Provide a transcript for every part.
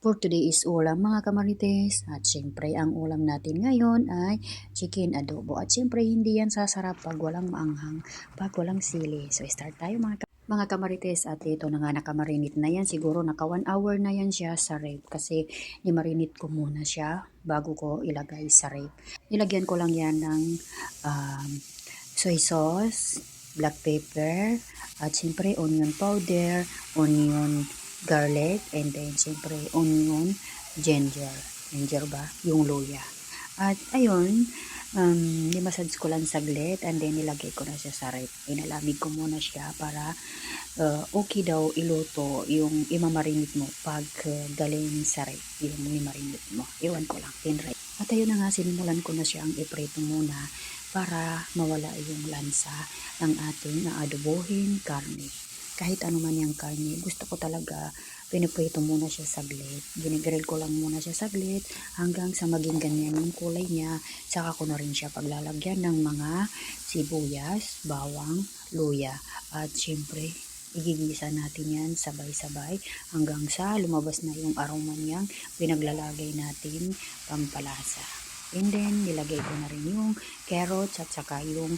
For today is ulam mga kamarites. At syempre ang ulam natin ngayon ay chicken adobo. At syempre hindi yan sasarap pag walang maanghang, pag walang sili. So start tayo mga ka- mga kamarites at ito na nga nakamarinate na yan. Siguro naka 1 hour na yan siya sa rep kasi nimarinate ko muna siya bago ko ilagay sa rep. Nilagyan ko lang yan ng um, soy sauce, black pepper, at syempre onion powder, onion garlic, and then syempre onion, ginger. Ginger ba? Yung luya. At ayun, um, nimassage ko lang saglit and then nilagay ko na siya sa rep. Inalamig ko muna siya para uh, okay daw iluto yung imamarinate mo pag uh, galing sa rep, yung nimarinate mo. Iwan ko lang, tinry. At ayun na nga, sinimulan ko na siyang iprito muna para mawala yung lansa ng ating naadobohin karne. Kahit ano man yung karne, gusto ko talaga piniprito muna siya saglit. Ginigrill ko lang muna siya saglit hanggang sa maging ganyan yung kulay niya. Saka ko na rin siya paglalagyan ng mga sibuyas, bawang, luya. At syempre, igigisa natin yan sabay-sabay hanggang sa lumabas na yung aroma niyang pinaglalagay natin pampalasa. And then, nilagay ko na rin yung carrots at saka yung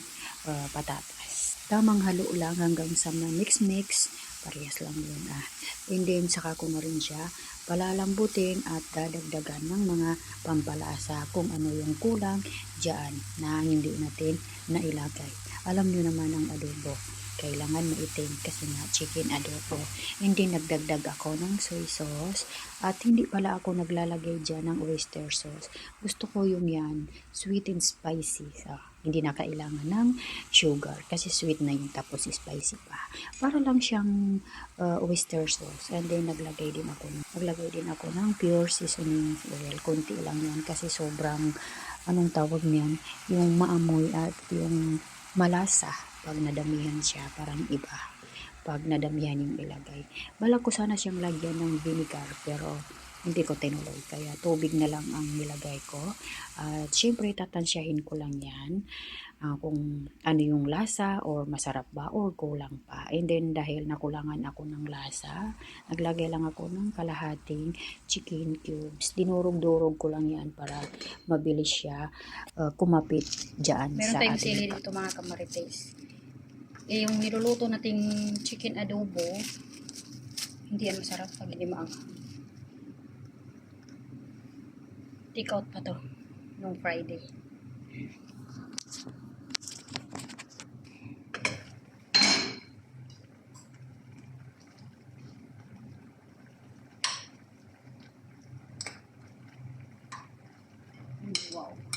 uh, patatas. Tamang halo lang hanggang sa mix-mix. Parehas lang yun ah. And then, saka ko na rin siya palalambutin at dadagdagan ng mga pampalasa kung ano yung kulang dyan na hindi natin nailagay. Alam nyo naman ang adobo kailangan maitim kasi nga chicken adobo. Hindi nagdagdag ako ng soy sauce at hindi pala ako naglalagay dyan ng oyster sauce. Gusto ko yung yan, sweet and spicy. So, hindi na kailangan ng sugar kasi sweet na yung tapos spicy pa. Para lang siyang uh, oyster sauce. And then naglagay din ako naglagay din ako ng pure seasoning oil. Kunti lang yan kasi sobrang anong tawag niyan, yung maamoy at yung malasa pag nadamihan siya, parang iba. Pag nadamihan yung ilagay. Balak ko sana siyang lagyan ng vinegar, pero hindi ko tinuloy. Kaya tubig na lang ang nilagay ko. At syempre, tatansyahin ko lang yan uh, kung ano yung lasa or masarap ba or kulang pa. And then, dahil nakulangan ako ng lasa, naglagay lang ako ng kalahating chicken cubes. Dinurog-durog ko lang yan para mabilis siya uh, kumapit dyan Meron sa tayong ating sili dito mga kamarites. Eh, yung niluluto nating chicken adobo, hindi yan masarap pag hindi maanghang. Take out pa to nung Friday. Wow.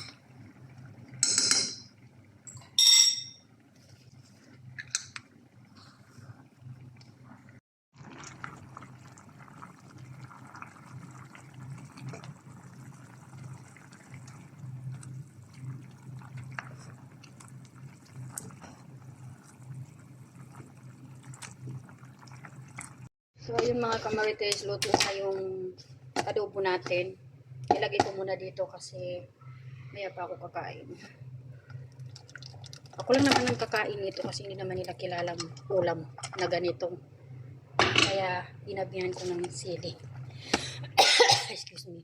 So, ayun mga kamarites, luto na yung adobo natin. Ilagay ko muna dito kasi maya pa ako kakain. Ako lang naman ang kakain nito kasi hindi naman nila kilalang ulam na ganito. Kaya, inabihan ko ng sili. Excuse me.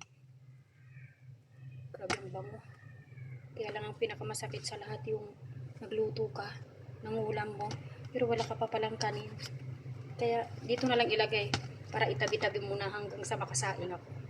Grabe ang bango. Kaya lang ang pinakamasakit sa lahat yung nagluto ka ng ulam mo, pero wala ka pa palang kanin. Kaya dito na lang ilagay para itabi-tabi muna hanggang sa makasain ako.